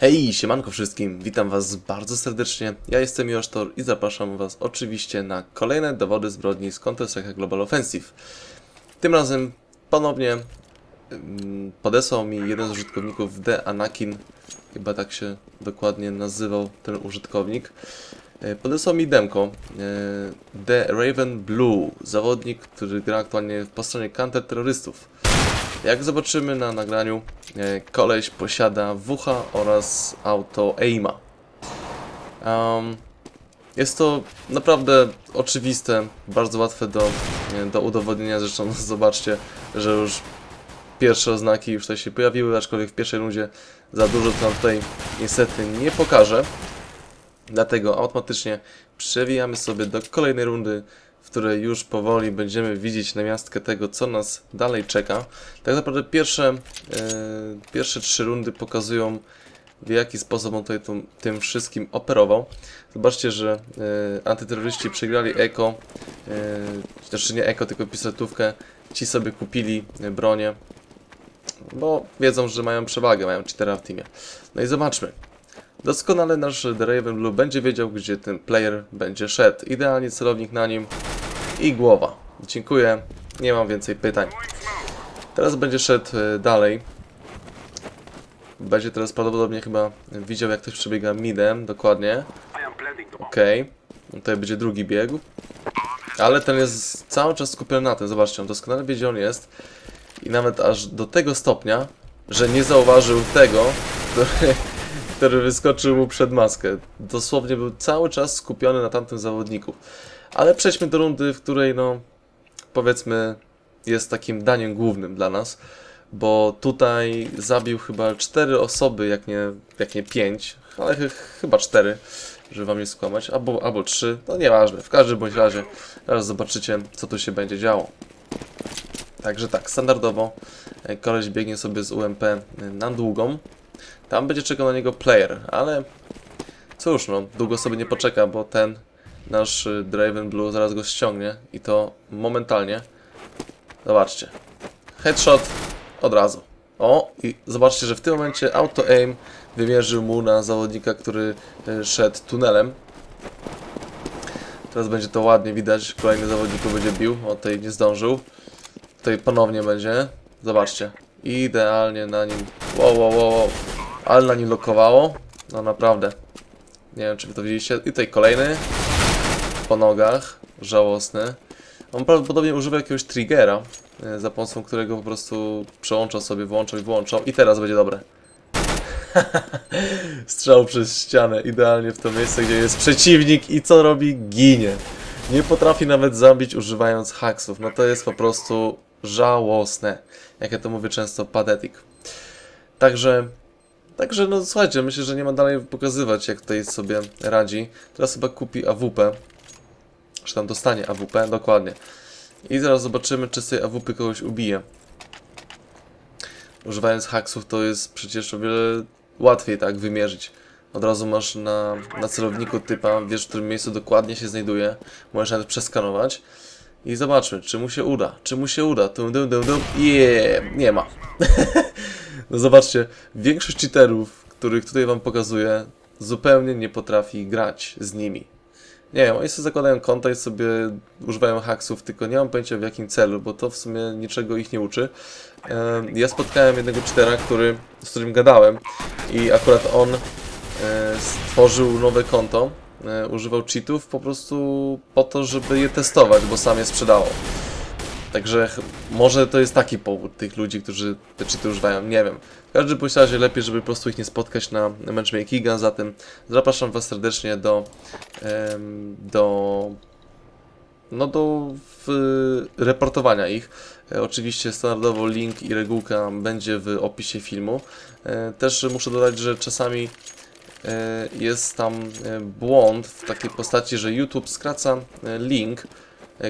Hej, siemanko wszystkim, witam was bardzo serdecznie, ja jestem Josztor i zapraszam was oczywiście na kolejne dowody zbrodni z Counter-Strike Global Offensive. Tym razem ponownie mm, podesłał mi jeden z użytkowników The Anakin, chyba tak się dokładnie nazywał ten użytkownik. E, Podesłał mi demko e, The Raven Blue, zawodnik, który gra aktualnie po stronie counter-terrorystów. Jak zobaczymy na nagraniu, koleś posiada WH oraz auto aima. Um, jest to naprawdę oczywiste, bardzo łatwe do, e, do udowodnienia. Zresztą zobaczcie, że już pierwsze oznaki już tutaj się pojawiły, aczkolwiek w pierwszej rundzie za dużo to nam tutaj niestety nie pokaże. Dlatego automatycznie przewijamy sobie do kolejnej rundy, w której już powoli będziemy widzieć namiastkę tego, co nas dalej czeka. Tak naprawdę pierwsze, e, pierwsze trzy rundy pokazują, w jaki sposób on tutaj tym, tym wszystkim operował. Zobaczcie, że e, antyterroryści przegrali eko, e, znaczy nie eko, tylko pistoletówkę. Ci sobie kupili bronię, bo wiedzą, że mają przewagę, mają cheatera w teamie. No i zobaczmy. Doskonale nasz The Raven Blue będzie wiedział, gdzie ten player będzie szedł. Idealnie celownik na nim i głowa. Dziękuję, nie mam więcej pytań. Teraz będzie szedł e, dalej. Będzie teraz prawdopodobnie chyba widział, jak ktoś przebiega midem, dokładnie. Okej, tutaj będzie drugi bieg. Ale ten jest cały czas skupiony na tym, zobaczcie, on doskonale wie, gdzie on jest. I nawet aż do tego stopnia, że nie zauważył tego, który, który wyskoczył mu przed maskę. Dosłownie był cały czas skupiony na tamtym zawodniku. Ale przejdźmy do rundy, w której no powiedzmy jest takim daniem głównym dla nas, bo tutaj zabił chyba cztery osoby, jak nie, jak nie pięć, ale ch chyba cztery, żeby wam nie skłamać, albo, albo trzy, no nieważne, w każdym bądź razie zaraz zobaczycie, co tu się będzie działo. Także tak, standardowo e, koleś biegnie sobie z UMP na długą, tam będzie czekał na niego player, ale cóż no, długo sobie nie poczeka, bo ten nasz y, Draven Blue zaraz go ściągnie i to momentalnie. Zobaczcie. Headshot od razu. O, i zobaczcie, że w tym momencie auto aim wymierzył mu na zawodnika, który y, szedł tunelem. Teraz będzie to ładnie widać. Kolejny zawodnik go będzie bił. O, tej nie zdążył. Tutaj ponownie będzie. Zobaczcie. Idealnie na nim. Wow, wow, wow, wow. Ale na nim lokowało. No naprawdę. Nie wiem, czy wy to widzieliście. I tutaj kolejny po nogach, żałosny. On prawdopodobnie używa jakiegoś triggera, e, za pomocą którego po prostu przełącza sobie, włączał i włączał i teraz będzie dobre. Strzał przez ścianę, idealnie w to miejsce, gdzie jest przeciwnik i co robi? Ginie. Nie potrafi nawet zabić używając haksów. No to jest po prostu żałosne. Jak ja to mówię często, pathetic. Także Także no słuchajcie, myślę, że nie ma dalej pokazywać jak tutaj sobie radzi. Teraz chyba kupi AWP. Czy tam dostanie AWP, dokładnie. I zaraz zobaczymy, czy z tej AWP kogoś ubije. Używając haksów to jest przecież o wiele łatwiej tak wymierzyć. Od razu masz na, na celowniku typa, wiesz w którym miejscu dokładnie się znajduje. Możesz nawet przeskanować. I zobaczmy, czy mu się uda. Czy mu się uda. Dum, dum, dum, dum. Yeah, nie ma. no zobaczcie, większość cheaterów, których tutaj wam pokazuję, zupełnie nie potrafi grać z nimi. Nie wiem, oni sobie zakładają konta i sobie używają haksów, tylko nie mam pojęcia w jakim celu, bo to w sumie niczego ich nie uczy. Ja spotkałem jednego cheatera, który, z którym gadałem i akurat on e, stworzył nowe konto, e, używał cheatów po prostu po to, żeby je testować, bo sam je sprzedawał. Także może to jest taki powód tych ludzi, którzy te cheaty używają, nie wiem. W każdym razie lepiej, żeby po prostu ich nie spotkać na matchmakinga, zatem zapraszam Was serdecznie do, do, no do reportowania ich. E, oczywiście standardowo link i regułka będzie w opisie filmu. E, też muszę dodać, że czasami e, jest tam błąd w takiej postaci, że YouTube skraca link,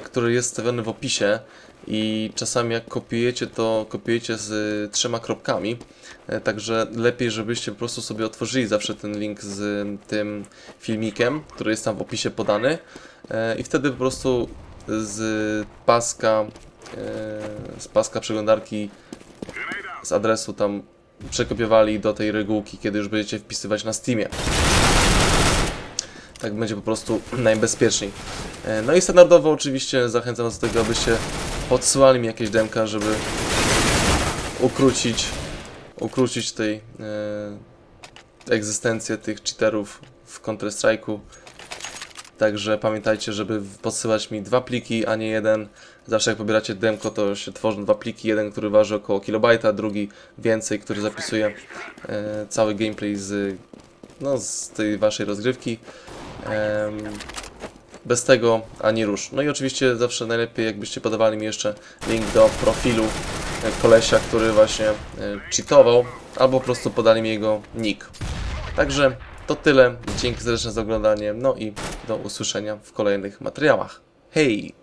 który jest stawiony w opisie i czasami jak kopiujecie, to kopiujecie z y, trzema kropkami, e, także lepiej, żebyście po prostu sobie otworzyli zawsze ten link z tym filmikiem, który jest tam w opisie podany e, i wtedy po prostu z paska, e, z paska przeglądarki z adresu tam przekopiowali do tej regułki, kiedy już będziecie wpisywać na Steamie. Tak będzie po prostu najbezpieczniej. E, No i standardowo oczywiście zachęcam Was do tego, abyście podsyłali mi jakieś demka, żeby ukrócić, ukrócić tej e, egzystencję tych cheaterów w Counter-Strike'u. Także pamiętajcie, żeby podsyłać mi dwa pliki, a nie jeden. Zawsze jak pobieracie demko, to się tworzą dwa pliki. Jeden, który waży około kilobajta, drugi więcej, który zapisuje e, cały gameplay z, no, z tej waszej rozgrywki. Bez tego ani rusz. No i oczywiście zawsze najlepiej jakbyście podawali mi jeszcze link do profilu e, kolesia, który właśnie e, cheatował, albo po prostu podali mi jego nick. Także to tyle. Dzięki serdecznie za oglądanie. No i do usłyszenia w kolejnych materiałach. Hej!